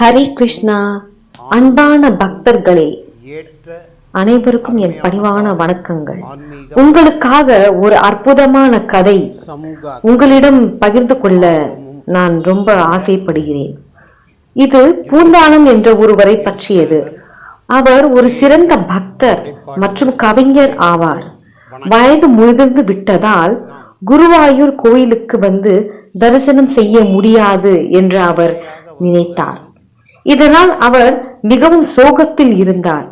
ஹரி கிருஷ்ணா அன்பான பக்தர்களே அனைவருக்கும் என் பணிவான வணக்கங்கள். உங்களுக்காக ஒரு அற்புதமான கதை உங்களிடம் பகிர்ந்து கொள்ள நான் ரொம்ப ஆசைப்படுகிறேன். இது பூந்தானம் என்ற ஒருவரை பற்றியது. அவர் ஒரு சிறந்த பக்தர் மற்றும் கவிஞர் ஆவார். வயது முழுதுந்து விட்டதால் குருவாயூர் கோயிலுக்கு வந்து தரிசனம் செய்ய முடியாது என்று அவர் நினைத்தார். இதனால் அவர் மிகவும் சோகத்தில் இருந்தார்.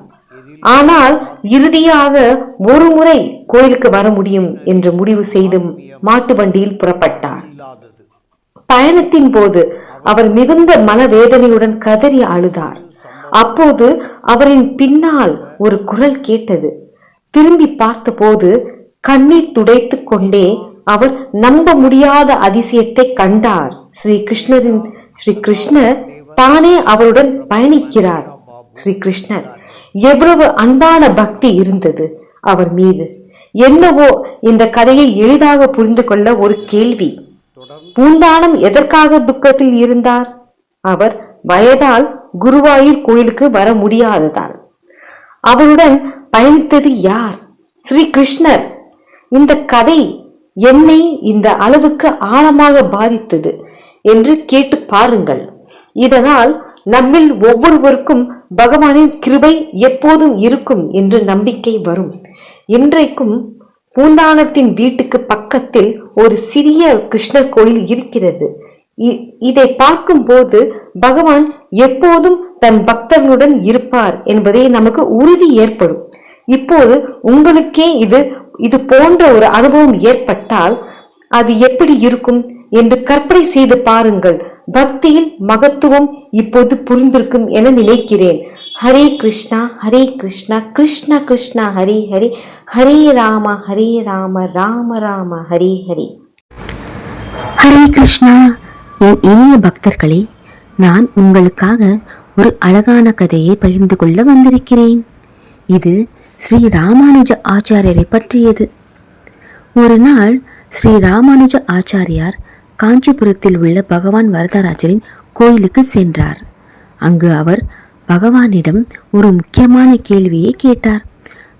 ஆனால் இறுதியாக ஒரு முறை கோயிலுக்கு வர முடியும் என்று முடிவு செய்து மாட்டு வண்டியில் புறப்பட்டார். பயணத்தின் போது அவர் மிகுந்த மனவேதனையுடன் கதறி அழுதார். அப்போது அவரின் பின்னால் ஒரு குரல் கேட்டது. திரும்பி பார்த்தபோது கண்ணீர் துடைத்துக் கொண்டே அவர் நம்ப முடியாத அதிசயத்தை கண்டார். ஸ்ரீ கிருஷ்ணரின் ஸ்ரீ கிருஷ்ணர் தானே அவருடன் பயணிக்கிறார். ஸ்ரீ கிருஷ்ணர் எவ்வளவு அன்பான பக்தி இருந்தது அவர் மீது. என்னவோ இந்த கதையை எளிதாக புரிந்து கொள்ள ஒரு கேள்வி. பூந்தானம் எதற்காக துக்கத்தில் இருந்தார்? அவர் வயதால் குருவாயூர் கோயிலுக்கு வர முடியாததால். அவருடன் பயணித்தது யார்? ஸ்ரீ கிருஷ்ணர் இந்த கதை என்னை இந்த அளவுக்கு ஆழமாக பாதித்தது என்று கேட்டு பாருங்கள். இதனால் நம்மில் ஒவ்வொருவருக்கும் பகவானின் கிருபை எப்போதும் இருக்கும் என்று நம்பிக்கை வரும். இன்றைக்கும் பூந்தானத்தின் வீட்டுக்கு பக்கத்தில் ஒரு சிறிய கிருஷ்ணர் கோயில் இருக்கிறது. இ- இதை பார்க்கும்போது பகவான் எப்போதும் தன் பக்தர்களுடன் இருப்பார் என்பதே நமக்கு உறுதி ஏற்படும். இப்போது உங்களுக்கே இது இது போன்ற ஒரு அனுபவம் ஏற்பட்டால் அது எப்படி இருக்கும் என்று கற்பனை செய்து பாருங்கள். பக்தியில் மகத்துவம் இப்போது புரிந்திருக்கும் என நினைக்கிறேன். ஹரே கிருஷ்ணா ஹரே கிருஷ்ணா கிருஷ்ண கிருஷ்ணா ஹரி ஹரி ஹரே ராம ஹரே ராம ராம ராம ஹரே ஹரி. ஹரே கிருஷ்ணா என் இனிய பக்தர்களே நான் உங்களுக்காக ஒரு அழகான கதையை பகிர்ந்து கொள்ள வந்திருக்கிறேன். இது ஸ்ரீ ராமானுஜ ஆச்சாரியரை பற்றியது. ஒரு நாள் ஸ்ரீ ராமானுஜ ஆச்சாரியார் காஞ்சிபுரத்தில் உள்ள பகவான் வரதராஜரின் கோயிலுக்கு சென்றார். அங்கு அவர் பகவானிடம் ஒரு முக்கியமான கேள்வியை கேட்டார்.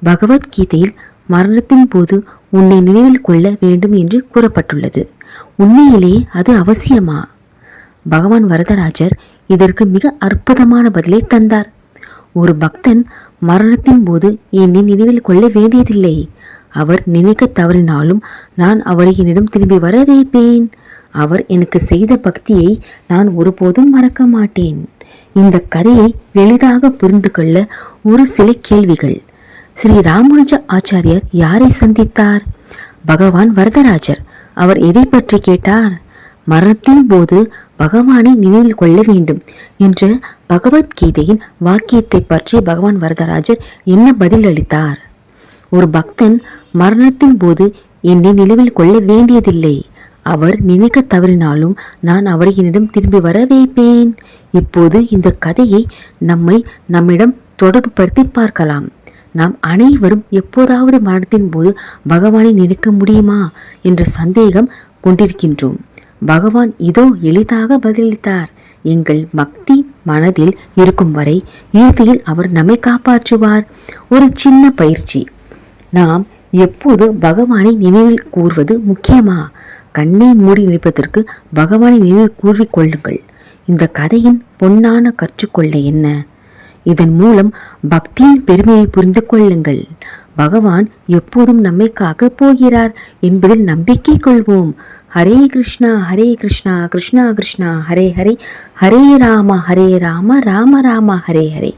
பகவத்கீதையில் மரணத்தின் போது உன்னை நினைவில் கொள்ள வேண்டும் என்று கூறப்பட்டுள்ளது. உண்மையிலேயே அது அவசியமா? பகவான் வரதராஜர் இதற்கு மிக அற்புதமான பதிலை தந்தார். ஒரு பக்தன் மரணத்தின் போது என்னை நினைவில் கொள்ள வேண்டியதில்லை. அவர் நினைக்க தவறினாலும் நான் அவரை என்னிடம் திரும்பி வர வைப்பேன் அவர் எனக்கு செய்த பக்தியை நான் ஒருபோதும் மறக்க மாட்டேன் இந்த கதையை எளிதாக புரிந்து கொள்ள ஒரு சில கேள்விகள். ஸ்ரீ ராமானுஜ ஆச்சாரியர் யாரை சந்தித்தார்? பகவான் வரதராஜர் அவர் எதை பற்றி கேட்டார்? மரணத்தின் போது பகவானை நினைவில் கொள்ள வேண்டும் என்ற பகவத்கீதையின் வாக்கியத்தை பற்றி பகவான் வரதராஜர் என்ன பதில் அளித்தார்? ஒரு பக்தன் மரணத்தின் போது என்னை நினைவில் கொள்ள வேண்டியதில்லை. அவர் நினைக்க தவறினாலும் நான் அவரை என்னிடம் திரும்பி வர வைப்பேன் இப்போது இந்த கதையை நம்மை நம்மிடம் தொடர்புபடுத்தி பார்க்கலாம். நாம் அனைவரும் எப்போதாவது மரணத்தின் போது பகவானை நினைக்க முடியுமா என்ற சந்தேகம் கொண்டிருக்கின்றோம். பகவான் இதோ எளிதாக பதிலளித்தார். எங்கள் பக்தி மனதில் இருக்கும் வரை இறுதியில் அவர் நம்மை காப்பாற்றுவார். ஒரு சின்ன பயிற்சி. நாம் எப்போது பகவானை நினைவில் கூர்வது முக்கியமா? கண்ணை மூடி நினைப்பதற்கு பகவானை நினைவு கூறிக்கொள்ளுங்கள் இந்த கதையின் பொன்னான கற்றுக்கொள்ள என்ன? இதன் மூலம் பக்தியின் பெருமையை புரிந்து கொள்ளுங்கள். பகவான் எப்போதும் நம்மை காக்கப் போகிறார் என்பதில் நம்பிக்கை கொள்வோம். ஹரே கிருஷ்ணா ஹரே கிருஷ்ணா கிருஷ்ணா கிருஷ்ணா ஹரே ஹரே ஹரே ராம ஹரே ராம ராம ராம ஹரே ஹரே.